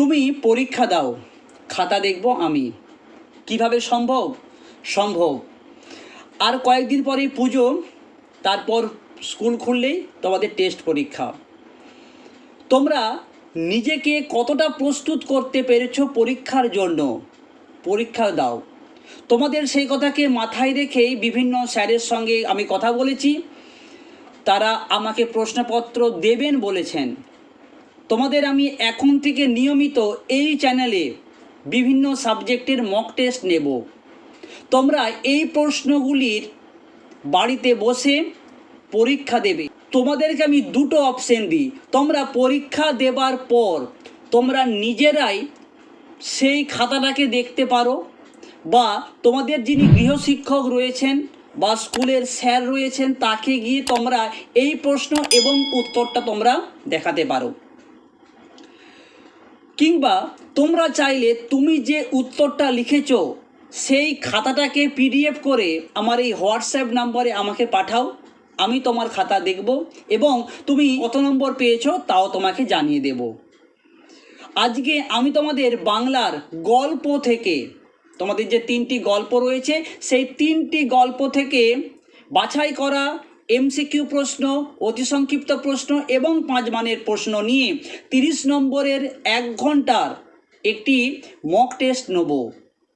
তুমি পরীক্ষা দাও। খাতা দেখব আমি। কীভাবে সম্ভব? সম্ভব। আর কয়েকদিন পরে পুজো, তারপর স্কুল খুললেই তোমাদের টেস্ট পরীক্ষা। তোমরা নিজেকে কতটা প্রস্তুত করতে পেরেছ পরীক্ষার জন্য? পরীক্ষা দাও। তোমাদের সেই কথাকে মাথায় রেখেই বিভিন্ন স্যারের সঙ্গে আমি কথা বলেছি। তারা আমাকে প্রশ্নপত্র দেবেন বলেছেন। তোমাদের আমি এখন থেকে নিয়মিত এই চ্যানেলে বিভিন্ন সাবজেক্টের মক টেস্ট নেব। তোমরা এই প্রশ্নগুলির বাড়িতে বসে পরীক্ষা দেবে। তোমাদেরকে আমি দুটো অপশন দিই। তোমরা পরীক্ষা দেবার পর তোমরা নিজেরাই সেই খাতাটাকে দেখতে পারো বা তোমাদের যিনি গৃহশিক্ষক রয়েছেন বা স্কুলের স্যার রয়েছেন তাকে গিয়ে তোমরা এই প্রশ্ন এবং উত্তরটা তোমরা দেখাতে পারো। কিংবা তোমরা চাইলে তুমি যে উত্তরটা লিখেছ, সেই খাতাটাকে পিডিএফ করে আমার এই হোয়াটসঅ্যাপ নাম্বারে আমাকে পাঠাও। আমি তোমার খাতা দেখব এবং তুমি কত নম্বর পেয়েছ তাও তোমাকে জানিয়ে দেব। আজকে আমি তোমাদের বাংলার গল্প থেকে, তোমাদের যে তিনটি গল্প রয়েছে, সেই তিনটি গল্প থেকে বাছাই করা এমসিকিউ প্রশ্ন, অতি সংক্ষিপ্ত প্রশ্ন এবং পাঁচ মানের প্রশ্ন নিয়ে তিরিশ নম্বরের এক ঘণ্টার একটি মক টেস্ট নেব।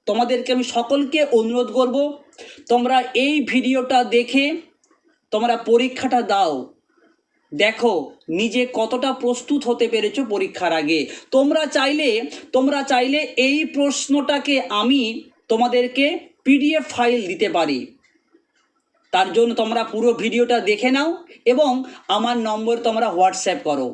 তোমাদেরকে আমি সকলকে অনুরোধ করব, তোমরা এই ভিডিওটা দেখে তোমরা পরীক্ষাটা দাও। দেখো, নিজে কতটা প্রস্তুত হতে পেরেছ পরীক্ষার আগে। তোমরা চাইলে তোমরা চাইলে এই প্রশ্নটাকে আমি তোমাদেরকে পিডিএফ ফাইল দিতে পারি। তার জন্য তোমরা পুরো ভিডিওটা দেখে নাও এবং আমার নম্বর তোমরা হোয়াটসঅ্যাপ করো।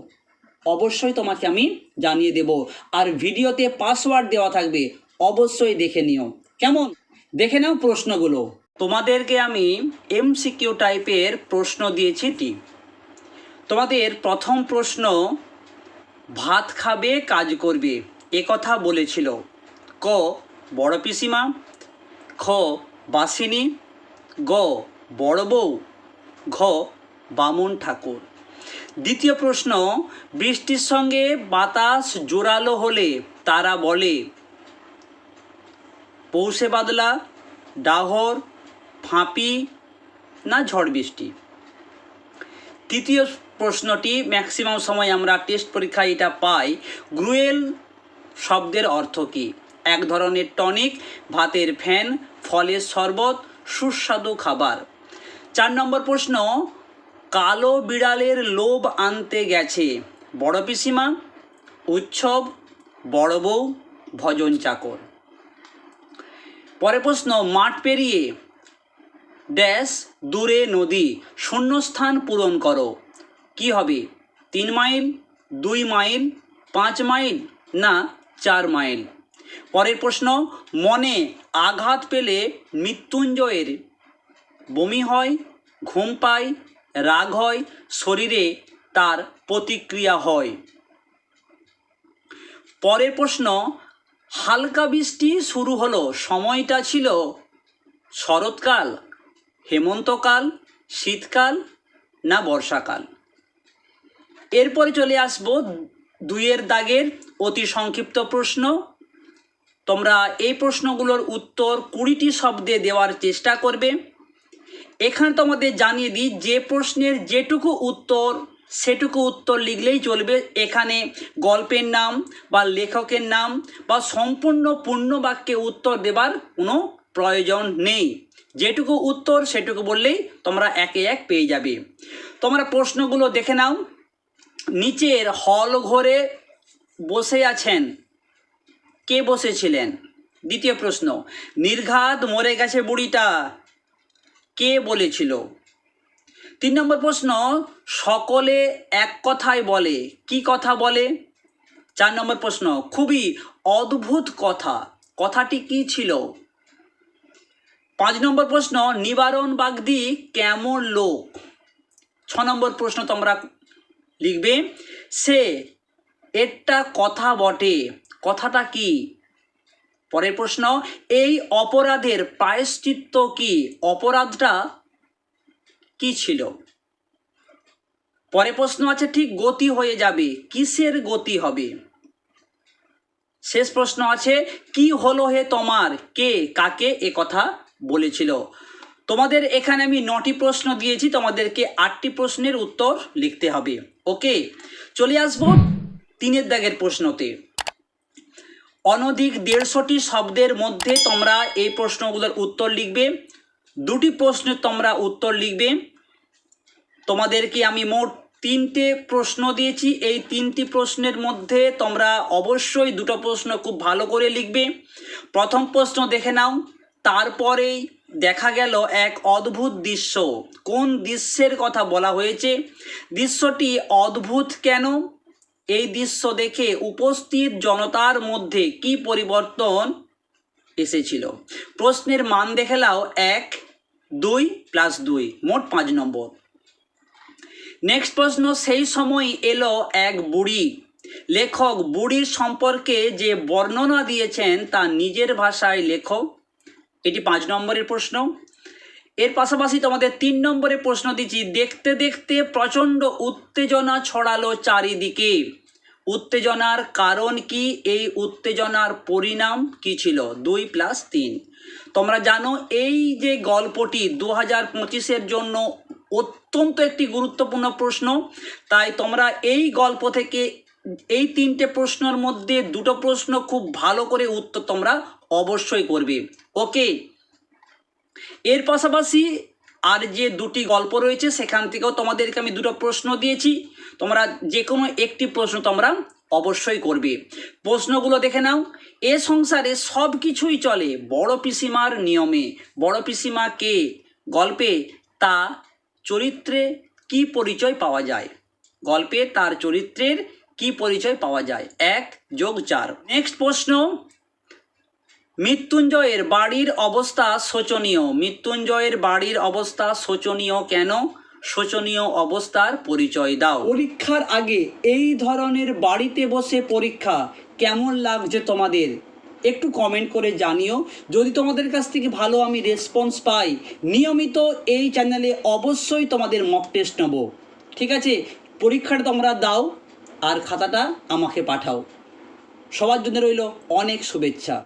অবশ্যই তোমাকে আমি জানিয়ে দেব। আর ভিডিওতে পাসওয়ার্ড দেওয়া থাকবে, অবশ্যই দেখে নিও। কেমন? দেখে নাও প্রশ্নগুলো। তোমাদেরকে আমি এমসিকিউ টাইপের প্রশ্ন দিয়েছি টি। তোমাদের প্রথম প্রশ্ন, ভাত খাবে, কাজ করবে, এ কথা বলেছিল। ক, বড় পিসিমা, খ, বাসিনী, গ বড় বউ, ঘ, বামুন ঠাকুর। দ্বিতীয় প্রশ্ন, বৃষ্টির সঙ্গে বাতাস জোরালো হলে তারা বলে, পৌষে বাদলা, ডাহর, ফাঁপি না ঝড় বৃষ্টি? তৃতীয় প্রশ্নটি, ম্যাক্সিমাম সময় আমরা টেস্ট পরীক্ষায় এটা পাই, গ্রুয়েল শব্দের অর্থ কী? এক ধরনের টনিক, ভাতের ফ্যান, ফলের শরবত, সুস্বাদু খাবার। চার নম্বর প্রশ্ন, কালো বিড়ালের লোভ আনতে গেছে। বড় পিসিমা, উৎসব, বড় বউ, ভজন চাকর। পরের প্রশ্ন, মাঠ পেরিয়ে, ড্যাশ, দূরে নদী, শূন্যস্থান পূরণ করো। কি হবে? তিন মাইল, দুই মাইল, পাঁচ মাইল, না চার মাইল? পরের প্রশ্ন, মনে আঘাত পেলে মৃত্যুঞ্জয়ের বমি হয়, ঘুম পায়, রাগ হয়, শরীরে তার প্রতিক্রিয়া হয়। পরের প্রশ্ন, হালকা বৃষ্টি শুরু হলো, সময়টা ছিল শরৎকাল, হেমন্তকাল, শীতকাল না বর্ষাকাল? এরপরে চলে আসব দুইয়ের দাগের অতি সংক্ষিপ্ত প্রশ্ন। তোমরা এই প্রশ্নগুলোর উত্তর কুড়িটি শব্দে দেওয়ার চেষ্টা করবে। এখানে তোমাদের জানিয়ে দিই, যে প্রশ্নের যেটুকু উত্তর, সেটুকু উত্তর লিখলেই চলবে। এখানে গল্পের নাম বা লেখকের নাম বা সম্পূর্ণ পূর্ণ বাক্যে উত্তর দেবার কোনো প্রয়োজন নেই। যেটুকু উত্তর, সেটুকু বললেই তোমরা একে এক পেয়ে যাবে। তোমরা প্রশ্নগুলো দেখে নাও। নিচের হল ঘরে বসে আছেন। কে বসেছিলেন? দ্বিতীয় প্রশ্ন, নির্ঘাত মরে গেছে বুড়িটা। কে বলেছিল? তিন নম্বর প্রশ্ন, সকলে এক কথায় বলে। কি কথা বলে? চার নম্বর প্রশ্ন, খুবই অদ্ভুত কথা। কথাটি কি ছিল? পাঁচ নম্বর প্রশ্ন, নিবারণ বাগদি কেমন লোক? ছ নম্বর প্রশ্ন তোমরা লিখবে, সে একটা কথা বটে। কথাটা কি? পরের প্রশ্ন, এই অপরাধের প্রায়শ্চিত্ত কি? অপরাধটা কি ছিল? পরে প্রশ্ন আছে, ঠিক গতি হয়ে যাবে, কিসের গতি হবে? শেষ প্রশ্ন আছে, কি হলো হে তোমার? কে, কাকে এ কথা বলেছিল? তোমাদের এখানে আমি নটি প্রশ্ন দিয়েছি, তোমাদেরকে আটটি প্রশ্নের উত্তর লিখতে হবে। ওকে, চলে আসব তিনের দাগের প্রশ্নতে। অনধিক দেড়শোটি শব্দের মধ্যে তোমরা এই প্রশ্নগুলোর উত্তর লিখবে। দুটি প্রশ্নের তোমরা উত্তর লিখবে। তোমাদেরকে আমি মোট তিনটে প্রশ্ন দিয়েছি। এই তিনটি প্রশ্নের মধ্যে তোমরা অবশ্যই দুটো প্রশ্ন খুব ভালো করে লিখবে। প্রথম প্রশ্ন দেখে নাও। তারপরেই দেখা গেল এক অদ্ভুত দৃশ্য। কোন দৃশ্যের কথা বলা হয়েছে? দৃশ্যটি অদ্ভুত কেন? এই দৃশ্য দেখে উপস্থিত জনতার মধ্যে কি পরিবর্তন এসেছিল? প্রশ্নের মান দেখে নাও। এক, দুই প্লাস দুই, মোট পাঁচ নম্বর। নেক্সট প্রশ্ন, সেই সময় এলো এক বুড়ি। লেখক, বুড়ির সম্পর্কে যে বর্ণনা দিয়েছেন তা নিজের ভাষায় লেখো। এটি পাঁচ নম্বরের প্রশ্ন। এর পাশাপাশি তোমাদের তিন নম্বরের প্রশ্ন দিচ্ছি। দেখতে দেখতে প্রচণ্ড উত্তেজনা ছড়ালো চারিদিকে। উত্তেজনার কারণ কি? এই উত্তেজনার পরিণাম কি ছিল? দুই প্লাস তিন। তোমরা জানো, এই যে গল্পটি দু হাজার পঁচিশের জন্য অত্যন্ত একটি গুরুত্বপূর্ণ প্রশ্ন। তাই তোমরা এই গল্প থেকে এই তিনটে প্রশ্নের মধ্যে দুটো প্রশ্ন খুব ভালো করে উত্তর তোমরা অবশ্যই করবে। ওকে এর পাশাপাশি আর যে দুটি গল্প রয়েছে, সেখান থেকেও তোমাদেরকে আমি দুটো প্রশ্ন দিয়েছি। তোমরা যে কোনো একটি প্রশ্ন তোমরা অবশ্যই করবে। প্রশ্নগুলো দেখে নাও। এ সংসারে সব কিছুই চলে বড় পিসিমার নিয়মে। বড় পিসিমা কে? গল্পে তা চরিত্রে কি পরিচয় পাওয়া যায়? গল্পে তার চরিত্রের কি পরিচয় পাওয়া যায়? এক যোগ চার। নেক্সট প্রশ্ন। মৃত্যুঞ্জয়ের বাড়ির অবস্থা শোচনীয়। মৃত্যুঞ্জয়ের বাড়ির অবস্থা শোচনীয় কেন? শোচনীয় অবস্থার পরিচয় দাও। পরীক্ষার আগে এই ধরনের বাড়িতে বসে পরীক্ষা কেমন লাগছে তোমাদের? একটু কমেন্ট করে জানিও। যদি তোমাদের কাছ থেকে ভালো আমি রেসপন্স পাই, নিয়মিত এই চ্যানেলে অবশ্যই তোমাদের মক টেস্ট নেব। ঠিক আছে? পরীক্ষাটা তোমরা দাও আর খাতাটা আমাকে পাঠাও। সবার জন্য রইল অনেক শুভেচ্ছা।